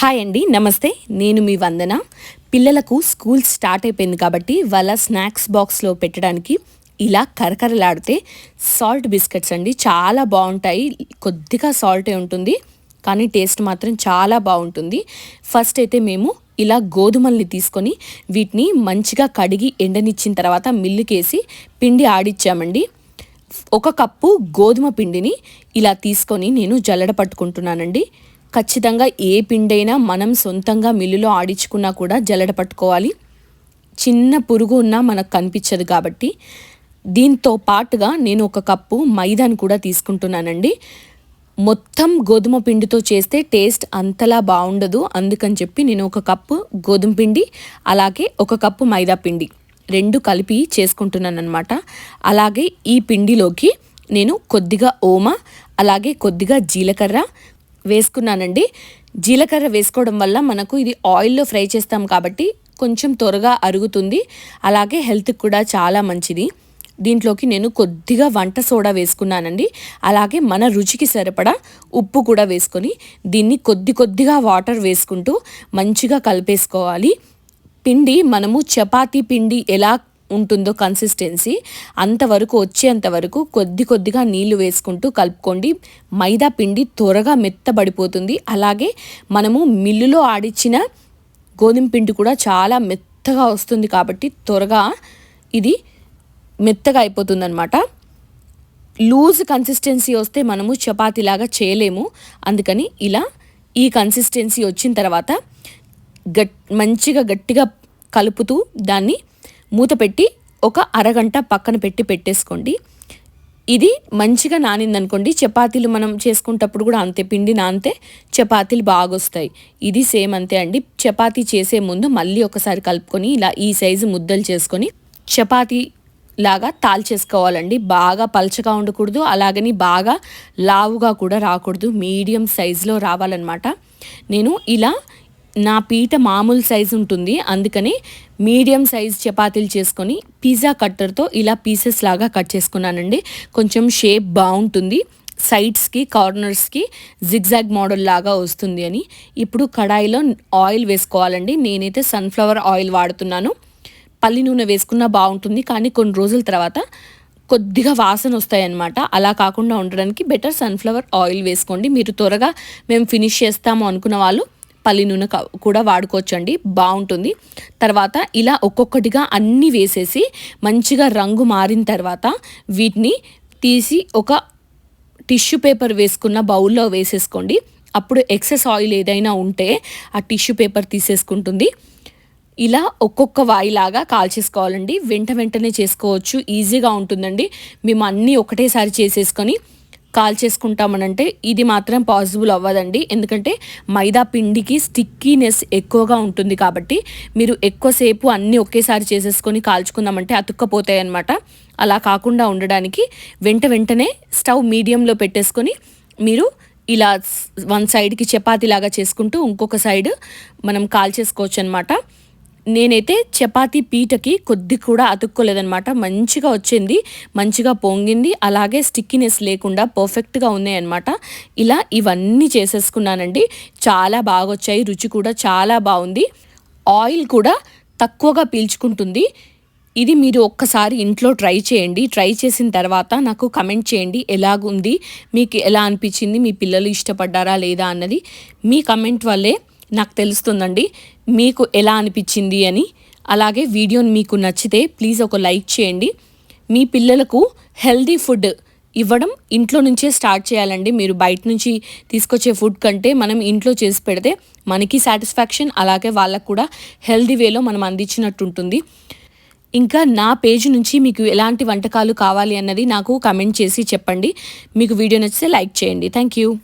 Hi అండి నమస్తే. నేను మీ వందన. పిల్లలకు స్కూల్ స్టార్ట్ అయిపోయింది కాబట్టి వాళ్ళ స్నాక్స్ బాక్స్లో పెట్టడానికి ఇలా కరకరలాడితే సాల్ట్ బిస్కెట్స్ అండి చాలా బాగుంటాయి. కొద్దిగా సాల్టే ఉంటుంది కానీ టేస్ట్ మాత్రం చాలా బాగుంటుంది. ఫస్ట్ అయితే మేము ఇలా గోధుమల్ని తీసుకొని వీటిని మంచిగా కడిగి ఎండనిచ్చిన తర్వాత మిల్లుకేసి పిండి ఆడిచ్చామండి. ఒక కప్పు గోధుమ పిండిని ఇలా తీసుకొని నేను జల్లడ పట్టుకుంటున్నానండి. ఖచ్చితంగా ఏ పిండైనా మనం సొంతంగా మిల్లులో ఆడించుకున్నా కూడా జల్లడ పట్టుకోవాలి. చిన్న పురుగు ఉన్నా మనకు కనిపించదు కాబట్టి. దీంతో పాటుగా నేను ఒక కప్పు మైదాని కూడా తీసుకుంటున్నానండి. మొత్తం గోధుమ పిండితో చేస్తే టేస్ట్ అంతలా బాగుండదు. అందుకని చెప్పి నేను ఒక కప్పు గోధుమ పిండి అలాగే ఒక కప్పు మైదా పిండి రెండు కలిపి చేసుకుంటున్నాను అనమాట అలాగే ఈ పిండిలోకి నేను కొద్దిగా ఓమ అలాగే కొద్దిగా జీలకర్ర వేసుకున్నానండి. జీలకర్ర వేసుకోవడం వల్ల మనకు ఇది ఆయిల్లో ఫ్రై చేస్తాం కాబట్టి కొంచెం త్వరగా అరుగుతుంది. అలాగే హెల్త్కి కూడా చాలా మంచిది. దీంట్లోకి నేను కొద్దిగా వంట సోడా వేసుకున్నానండి. అలాగే మన రుచికి సరిపడా ఉప్పు కూడా వేసుకొని దీన్ని కొద్ది కొద్దిగా వాటర్ వేసుకుంటూ మంచిగా కలిపేసుకోవాలి. పిండి మనము చపాతీ పిండి ఎలా ఉంటుందో కన్సిస్టెన్సీ అంతవరకు వచ్చేంత వరకు కొద్ది కొద్దిగా నీళ్ళు వేసుకుంటూ కలుపుకోండి. మైదా పిండి త్వరగా మెత్తబడిపోతుంది. అలాగే మనము మిల్లులో ఆడిచ్చిన గోధుమ పిండి కూడా చాలా మెత్తగా వస్తుంది కాబట్టి త్వరగా ఇది మెత్తగా అయిపోతుంది అనమాట లూజ్ కన్సిస్టెన్సీ వస్తే మనము చపాతీలాగా చేయలేము. అందుకని ఇలా ఈ కన్సిస్టెన్సీ వచ్చిన తర్వాత గట్ మంచిగా గట్టిగా కలుపుతూ దాన్ని మూత పెట్టి ఒక అరగంట పక్కన పెట్టి పెట్టేసుకోండి. ఇది మంచిగా నానిందనుకోండి చపాతీలు మనం చేసుకుంటప్పుడు కూడా అంతే పిండి నానితే చపాతీలు బాగా వస్తాయి ఇది సేమ్ అంతే అండి. చపాతీ చేసే ముందు మళ్ళీ ఒకసారి కలుపుకొని ఇలా ఈ సైజు ముద్దలు చేసుకొని చపాతీ లాగా తాల్చేసుకోవాలండి. బాగా పలచగా ఉండకూడదు అలాగని బాగా లావుగా కూడా రాకూడదు. మీడియం సైజులో రావాలన్నమాట. నేను ఇలా నా పీట మామూలు సైజు ఉంటుంది. అందుకని మీడియం సైజ్ చపాతీలు చేసుకొని పిజ్జా కట్టర్తో ఇలా పీసెస్ లాగా కట్ చేసుకున్నానండి. కొంచెం షేప్ బాగుంటుంది. సైడ్స్కి కార్నర్స్కి జిగ్జాగ్ మోడల్ లాగా వస్తుంది అని. ఇప్పుడు కడాయిలో ఆయిల్ వేసుకోవాలండి. నేనైతే సన్ఫ్లవర్ ఆయిల్ వాడుతున్నాను. పల్లి నూనె వేసుకున్నా బాగుంటుంది. కానీ కొన్ని రోజుల తర్వాత కొద్దిగా వాసన వస్తాయన్నమాట. అలా కాకుండా ఉండడానికి బెటర్ సన్ఫ్లవర్ ఆయిల్ వేసుకోండి. మీరు త్వరగా మేము ఫినిష్ చేస్తాము అనుకున్న వాళ్ళు పల్లి నూనె కూడా వాడుకోవచ్చు అండి బాగుంటుంది తర్వాత ఇలా ఒక్కొక్కటిగా అన్నీ వేసేసి మంచిగా రంగు మారిన తర్వాత వీటిని తీసి ఒక టిష్యూ పేపర్ వేసుకున్న బౌల్లో వేసేసుకోండి. అప్పుడు ఎక్సెస్ ఆయిల్ ఏదైనా ఉంటే ఆ టిష్యూ పేపర్ తీసేసుకుంటుంది. ఇలా ఒక్కొక్క వాయిలాగా కాల్చేసుకోవాలండి. వెంట వెంటనే చేసుకోవచ్చు. ఈజీగా ఉంటుందండి. మేము అన్నీ ఒకటేసారి చేసేసుకొని కాల్ చేసుకుంటామనంటే ఇది మాత్రం పాసిబుల్ అవ్వదండి. ఎందుకంటే మైదా పిండికి స్టిక్కీనెస్ ఎక్కువగా ఉంటుంది కాబట్టి మీరు ఎక్కువసేపు అన్నీ ఒకేసారి చేసేసుకొని కాల్చుకుందామంటే అతుక్కపోతాయి అనమాట అలా కాకుండా ఉండడానికి వెంట వెంటనే స్టవ్ మీడియంలో పెట్టేసుకొని మీరు ఇలా వన్ సైడ్కి చపాతీలాగా చేసుకుంటూ ఇంకొక సైడ్ మనం కాల్ చేసుకోవచ్చు అనమాట నేనైతే చపాతీ పీటకి కొద్ది కూడా అతుక్కోలేదనమాట మంచిగా వచ్చింది మంచిగా పొంగింది అలాగే స్టిక్కినెస్ లేకుండా పర్ఫెక్ట్గా ఉన్నాయి అనమాట ఇలా ఇవన్నీ చేసేసుకున్నానండి. చాలా బాగా వచ్చాయి రుచి కూడా చాలా బాగుంది. ఆయిల్ కూడా తక్కువగా పీల్చుకుంటుంది. ఇది మీరు ఒక్కసారి ఇంట్లో ట్రై చేయండి. ట్రై చేసిన తర్వాత నాకు కమెంట్ చేయండి. ఎలాగుంది? మీకు ఎలా అనిపించింది? మీ పిల్లలు ఇష్టపడ్డారా లేదా అన్నది మీ కమెంట్ వల్లే నాకు తెలుస్తుందండి. మీకు ఎలా అనిపించింది అని. అలాగే వీడియోని మీకు నచ్చితే ప్లీజ్ ఒక లైక్ చేయండి. మీ పిల్లలకు హెల్దీ ఫుడ్ ఇవ్వడం ఇంట్లో నుంచే స్టార్ట్ చేయాలండి. మీరు బయట నుంచి తీసుకొచ్చే ఫుడ్ కంటే మనం ఇంట్లో చేసి పెడితే మనకి సాటిస్ఫాక్షన్ అలాగే వాళ్ళకు కూడా హెల్దీ వేలో మనం అందించినట్టు ఉంటుంది ఇంకా నా పేజ్ నుంచి మీకు ఎలాంటి వంటకాలు కావాలి అన్నది నాకు కమెంట్ చేసి చెప్పండి. మీకు వీడియో నచ్చితే లైక్ చేయండి. Thank you.